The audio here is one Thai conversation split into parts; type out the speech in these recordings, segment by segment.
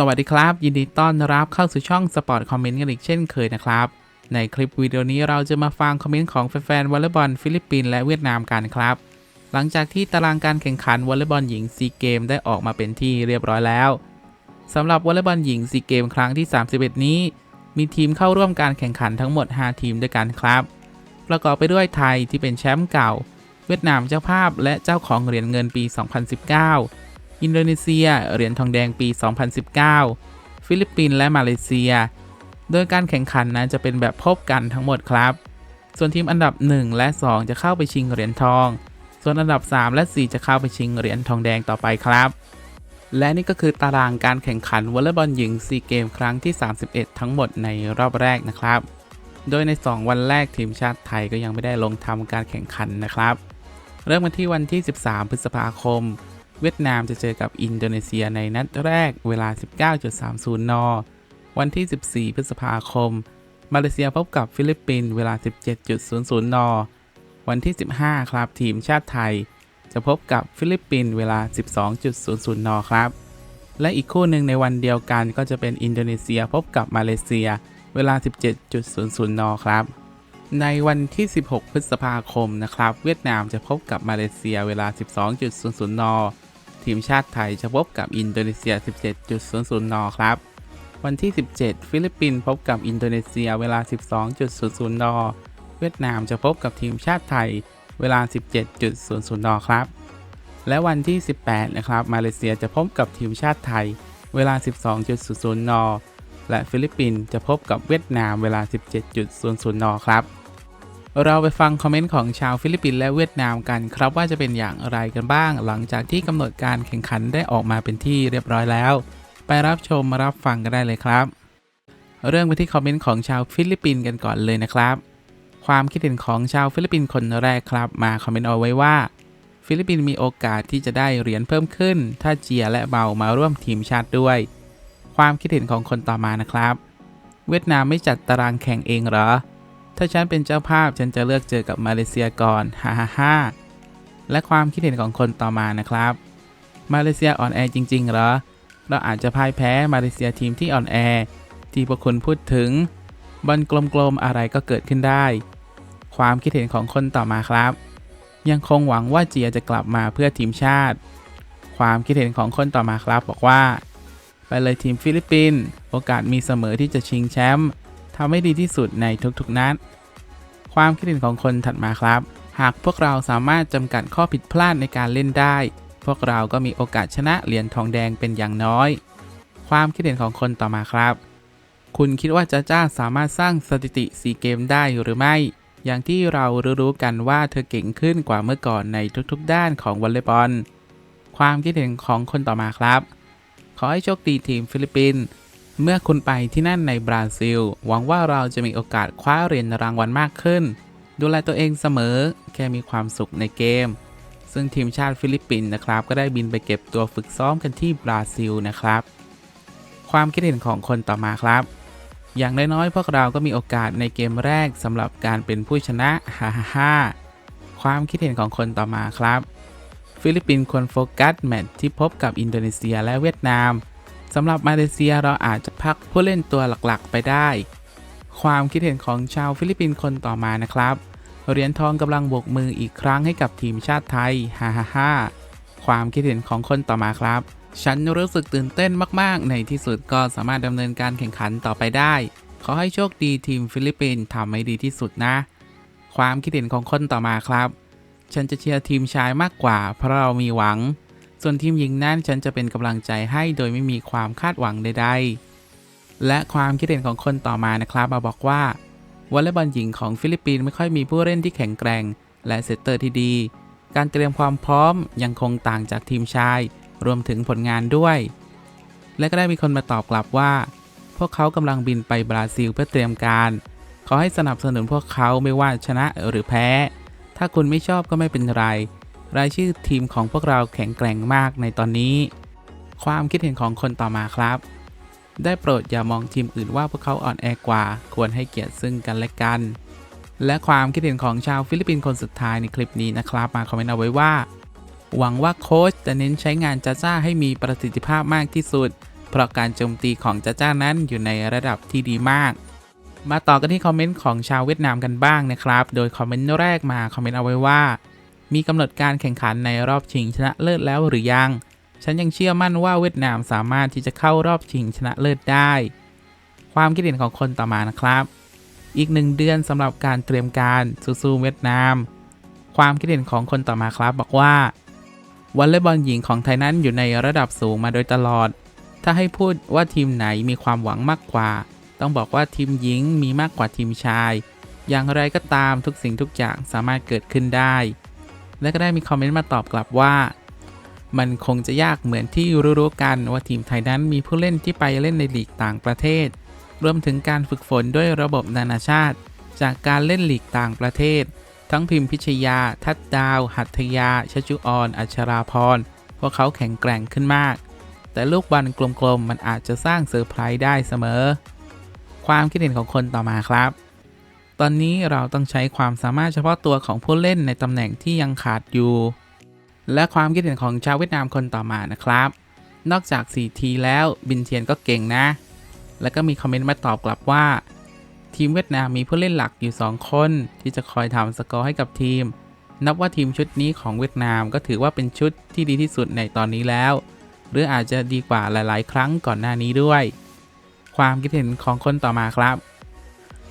สวัสดีครับ ยินดีต้อนรับเข้าสู่ช่องสปอร์ตคอมเมนต์กันอีกเช่นเคยนะครับ ในคลิปวิดีโอนี้เราจะมาฟังคอมเมนต์ของแฟนๆวอลเลย์บอลฟิลิปปินส์และเวียดนามกันครับ หลังจากที่ตารางการแข่งขันวอลเลย์บอลหญิงซีเกมได้ออกมาเป็นที่เรียบร้อยแล้วสำหรับวอลเลย์บอลหญิงซีเกมครั้งที่ 31 นี้ มีทีมเข้าร่วมการแข่งขันทั้งหมด 5 ทีมด้วยกันครับ ประกอบไปด้วยไทยที่เป็นแชมป์เก่า เวียดนามเจ้าภาพและเจ้าของเหรียญเงินปี 2019 อินโดนีเซีย เหรียญทองแดงปี 2019 ฟิลิปปินส์และมาเลเซีย โดยการแข่งขันนั้นจะเป็นแบบพบกันทั้งหมดครับ ส่วนทีมอันดับ 1 และ 2 จะเข้าไปชิงเหรียญทอง ส่วนอันดับ 3 และ 4 จะเข้าไปชิงเหรียญทองแดงต่อไปครับ และนี่ก็คือตารางการแข่งขันวอลเลย์บอลหญิงซีเกมครั้งที่ 31 ทั้งหมดในรอบแรกนะครับ โดยใน 2 วันแรกทีมชาติไทยก็ยังไม่ได้ลงทำการแข่งขันนะครับ เริ่มกันที่วันที่ 13 พฤษภาคม เวียดนามจะเจอกับอินโดนีเซียในนัดแรกเวลา 19.30 น วันที่ 14 พฤษภาคม มาเลเซียพบกับฟิลิปปินส์เวลา 17.00 น วันที่ 15 ครับทีมชาติไทย จะพบกับฟิลิปปินส์เวลา 12.00 น ครับ และอีกคู่หนึ่งในวันเดียวกันก็จะเป็นอินโดนีเซียพบกับมาเลเซีย เวลา 17.00 น ครับในวันที่ 16 พฤษภาคม นะครับ เวียดนามจะพบกับมาเลเซียเวลา 12.00 น ทีมชาติไทยจะพบกับอินโดนีเซีย 17.00 น ครับ วันที่ 17 ฟิลิปปินส์พบกับอินโดนีเซียเวลา 12.00 น เวียดนามจะพบกับทีมชาติไทยเวลา 17.00 น ครับ และวันที่ 18 นะครับ มาเลเซียจะพบกับทีมชาติไทยเวลา 12.00 น และฟิลิปปินส์จะพบกับเวียดนามเวลา 17.00 น ครับ เราไปฟังคอมเมนต์ของชาวฟิลิปปินส์และเวียดนามกันครับว่าจะเป็นอย่างไรกันบ้าง หลังจากที่กำหนดการแข่งขันได้ออกมาเป็นที่เรียบร้อยแล้ว ไปรับชมมารับฟังกันได้เลยครับ เรื่องไปที่คอมเมนต์ของชาวฟิลิปปินส์กันก่อนเลยนะครับ ความคิดเห็นของชาวฟิลิปปินส์คนแรกครับ มาคอมเมนต์เอาไว้ว่า ฟิลิปปินส์มีโอกาสที่จะได้เหรียญเพิ่มขึ้น ถ้าเจียและเบามาร่วมทีมชาติด้วย ความคิดเห็นของคนต่อมานะครับ เวียดนามไม่จัดตารางแข่งเองเหรอ ถ้าฉันเป็นเจ้าภาพฉันจะเลือกเจอกับมาเลเซียก่อนฮ่าฮ่าฮ่าและความคิดเห็นของคนต่อมานะครับ มาเลเซียอ่อนแอจริง ๆ เหรอ เราอาจจะพ่ายแพ้มาเลเซียทีมที่อ่อนแอ ที่พวกคุณพูดถึง บอลกลมๆอะไรก็เกิดขึ้นได้ ความคิดเห็นของคนต่อมาครับ ยังคงหวังว่าเจียจะกลับมาเพื่อทีมชาติ ความคิดเห็นของคนต่อมาครับบอกว่า ไปเลยทีมฟิลิปปินส์โอกาสมีเสมอที่จะชิงแชมป์ ทำให้ดีที่สุดในทุกๆนัด ความคิดเห็นของคนถัดมาครับ หากพวกเราสามารถจำกัดข้อผิดพลาดในการเล่นได้ พวกเราก็มีโอกาสชนะเหรียญทองแดงเป็นอย่างน้อย ความคิดเห็นของคนต่อมาครับ คุณคิดว่าจ้าจ้าสามารถสร้างสถิติสีเกมได้หรือไม่ อย่างที่เรารู้ๆกันว่าเธอเก่งขึ้นกว่าเมื่อก่อนในทุกๆ ด้านของวอลเลย์บอล ความคิดเห็นของคนต่อมาครับ ขอให้โชคดีทีมฟิลิปปินส์ เมื่อคุณไปที่นั่นในบราซิล หวังว่าเราจะมีโอกาสคว้าเหรียญรางวัลมากขึ้น ดูแลตัวเองเสมอ แค่มีความสุขในเกม ซึ่งทีมชาติฟิลิปปินส์นะครับ ก็ได้บินไปเก็บตัวฝึกซ้อมกันที่บราซิลนะครับ ความคิดเห็นของคนต่อมาครับ อย่างน้อยๆพวกเราก็มีโอกาสในเกมแรกสำหรับการเป็นผู้ชนะฮ่าฮ่าความคิดเห็นของคนต่อมาครับ ฟิลิปปินส์ควรโฟกัสแมตช์ที่พบกับอินโดนีเซียและเวียดนาม สำหรับมาเลเซียเราอาจจะพักผู้เล่นตัวหลักๆ ไปได้ ความคิดเห็นของชาวฟิลิปปินส์คนต่อมานะครับ เหรียญทองกำลังบกมืออีกครั้งให้กับทีมชาติไทยฮ่าฮ่าฮ่าความคิดเห็นของคนต่อมาครับ ฉันรู้สึกตื่นเต้นมากๆ ในที่สุดก็สามารถดำเนินการแข่งขันต่อไปได้ ขอให้โชคดีทีมฟิลิปปินส์ทำให้ดีที่สุดนะ ความคิดเห็นของคนต่อมาครับ ฉันจะเชียร์ทีมชายมากกว่า เพราะเรามีหวัง ส่วนทีมหญิงนั้นฉันจะเป็นกำลังใจให้โดยไม่มีความคาดหวังใดๆ และความคิดเห็นของคนต่อมานะครับมาบอกว่าวอลเลย์บอลหญิงของฟิลิปปินส์ไม่ค่อยมีผู้เล่นที่แข็งแกร่ง และเซตเตอร์ที่ดี การเตรียมความพร้อมยังคงต่างจากทีมชาย รวมถึงผลงานด้วย และก็ได้มีคนมาตอบกลับว่า พวกเขากำลังบินไปบราซิลเพื่อเตรียมการ ขอให้สนับสนุนพวกเขาไม่ว่าชนะหรือแพ้ ถ้าคุณไม่ชอบก็ไม่เป็นไร รายชื่อทีมของพวกเราแข็งแกร่งมากในตอนนี้ ความคิดเห็นของคนต่อมาครับ ได้โปรดอย่ามองทีมอื่นว่าพวกเขาอ่อนแอกว่า ควรให้เกียรติซึ่งกันและกัน และความคิดเห็นของชาวฟิลิปปินส์คนสุดท้ายในคลิปนี้นะครับ มาคอมเมนต์เอาไว้ว่า หวังว่าโค้ชจะเน้นใช้งานจ้าจ้าให้มีประสิทธิภาพมากที่สุด เพราะการโจมตีของจ้าจ้านั้นอยู่ในระดับที่ดีมากมาต่อกันที่คอมเมนต์ของชาวเวียดนามกันบ้างนะครับ โดยคอมเมนต์แรกมาคอมเมนต์เอาไว้ว่า มีกำหนดการแข่งขันในรอบชิงชนะเลิศแล้วหรือยัง ฉันยังเชื่อมั่นว่าเวียดนามสามารถที่จะเข้ารอบชิงชนะเลิศได้ ความคิดเห็นของคนต่อมานะครับ อีกหนึ่งเดือนสำหรับการเตรียมการสู้ๆเวียดนาม ความคิดเห็นของคนต่อมาครับบอกว่าวอลเลย์บอลหญิงของไทยนั้นอยู่ในระดับสูงมาโดยตลอด ถ้าให้พูดว่าทีมไหนมีความหวังมากกว่า ต้องบอกว่าทีมหญิงมีมากกว่าทีมชาย อย่างไรก็ตามทุกสิ่งทุกอย่างสามารถเกิดขึ้นได้ และก็ได้มีคอมเมนต์มาตอบกลับว่า มันคงจะยากเหมือนที่รู้ๆกันว่าทีมไทยนั้นมีผู้เล่นที่ไปเล่นในลีกต่างประเทศ รวมถึงการฝึกฝนด้วยระบบนานาชาติ จากการเล่นลีกต่างประเทศ ทั้งพิมพิชยา ทัดดาว หัตถยา ชจุออนอัชราพรพวกเขาแข็งแกร่งขึ้นมาก แต่ลูกบอลกลมๆมันอาจจะสร้างเซอร์ไพรส์ได้เสมอ ความคิดเห็นของคนต่อมาครับ ตอนนี้เราต้องใช้ความสามารถเฉพาะตัวของผู้เล่นในตำแหน่งที่ยังขาดอยู่ และความคิดเห็นของชาวเวียดนามคนต่อมานะครับ นอกจาก 4 ทีแล้วบินเทียนก็เก่งนะ แล้วก็มีคอมเมนต์มาตอบกลับว่า ทีมเวียดนามมีผู้เล่นหลักอยู่ 2 คน ที่จะคอยทำสกอร์ให้กับทีม นับว่าทีมชุดนี้ของเวียดนามก็ถือว่าเป็นชุดที่ดีที่สุดในตอนนี้แล้ว หรืออาจจะดีกว่าหลาย ๆ ครั้งก่อนหน้านี้ด้วย ความคิดเห็นของคนต่อมาครับ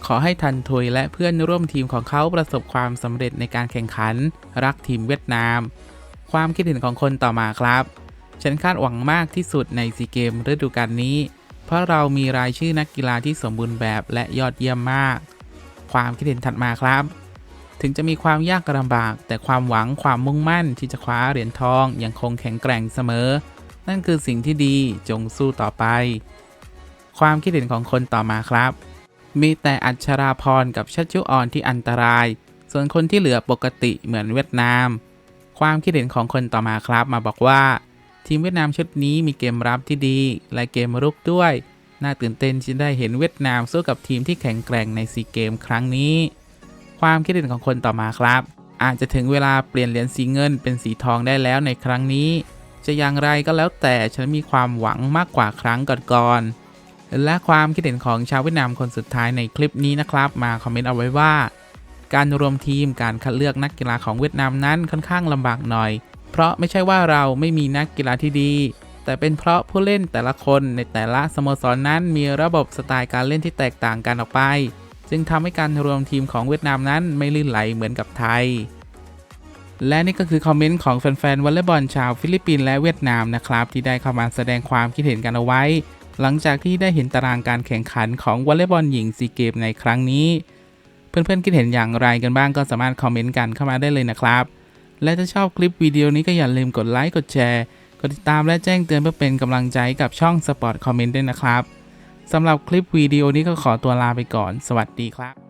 ขอให้ทันทุยและเพื่อนร่วมทีมของเขาประสบความสำเร็จในการแข่งขัน รักทีมเวียดนาม ความคิดเห็นของคนต่อมาครับ ฉันคาดหวังมากที่สุดในซีเกมฤดูกาลนี้ เพราะเรามีรายชื่อนักกีฬาที่สมบูรณ์แบบและยอดเยี่ยมมาก ความคิดเห็นถัดมาครับ ถึงจะมีความยากลำบาก แต่ความหวังความมุ่งมั่นที่จะคว้าเหรียญทองยังคงแข็งแกร่งเสมอ นั่นคือสิ่งที่ดีจงสู้ต่อไป ความคิดเห็นของคนต่อมาครับ มีแต่อัชราพรกับชัชจุออนที่อันตราย ส่วนคนที่เหลือปกติเหมือนเวียดนาม ความคิดเห็นของคนต่อมาครับมาบอกว่า ทีมเวียดนามชุดนี้มีเกมรับที่ดี และเกมรุกด้วย น่าตื่นเต้นที่ได้เห็นเวียดนามสู้กับทีมที่แข็งแกร่งในซีเกมครั้งนี้ ความคิดเห็นของคนต่อมาครับ อาจจะถึงเวลาเปลี่ยนเหรียญสีเงินเป็นสีทองได้แล้วในครั้งนี้ จะอย่างไรก็แล้วแต่ฉันมีความหวังมากกว่าครั้งก่อนๆ และความคิดเห็นของชาวเวียดนามคนสุดท้ายในคลิปนี้นะครับ มาคอมเมนต์เอาไว้ว่า การรวมทีมการคัดเลือกนักกีฬาของเวียดนามนั้นค่อนข้างลำบากหน่อย เพราะไม่ใช่ว่าเราไม่มีนักกีฬาที่ดี แต่เป็นเพราะผู้เล่นแต่ละคนในแต่ละสโมสรนนั้นมีระบบสไตล์การเล่นที่แตกต่างกันออกไป จึงทำให้การรวมทีมของเวียดนามนั้นไม่ลื่นไหลเหมือนกับไทย และนี่ก็คือคอมเมนต์ของแฟนๆวอลเลย์บอลชาวฟิลิปปินส์และเวียดนามนะครับที่ได้เข้ามาแสดงความคิดเห็นกันเอาไว้ หลังจากที่ได้เห็นตารางการแข่งขันของวอลเลย์บอลหญิงซีเกมในครั้งนี้ เพื่อนๆคิดเห็นอย่างไรกันบ้างก็สามารถคอมเมนต์กันเข้ามาได้เลยนะครับ และถ้าชอบคลิปวิดีโอนี้ก็อย่าลืมกดไลค์กดแชร์กดติดตามและแจ้งเตือนเพื่อเป็นกำลังใจกับช่อง Sport Comment ด้วยนะครับสำหรับคลิปวิดีโอนี้ก็ขอตัวลาไปก่อน สวัสดีครับ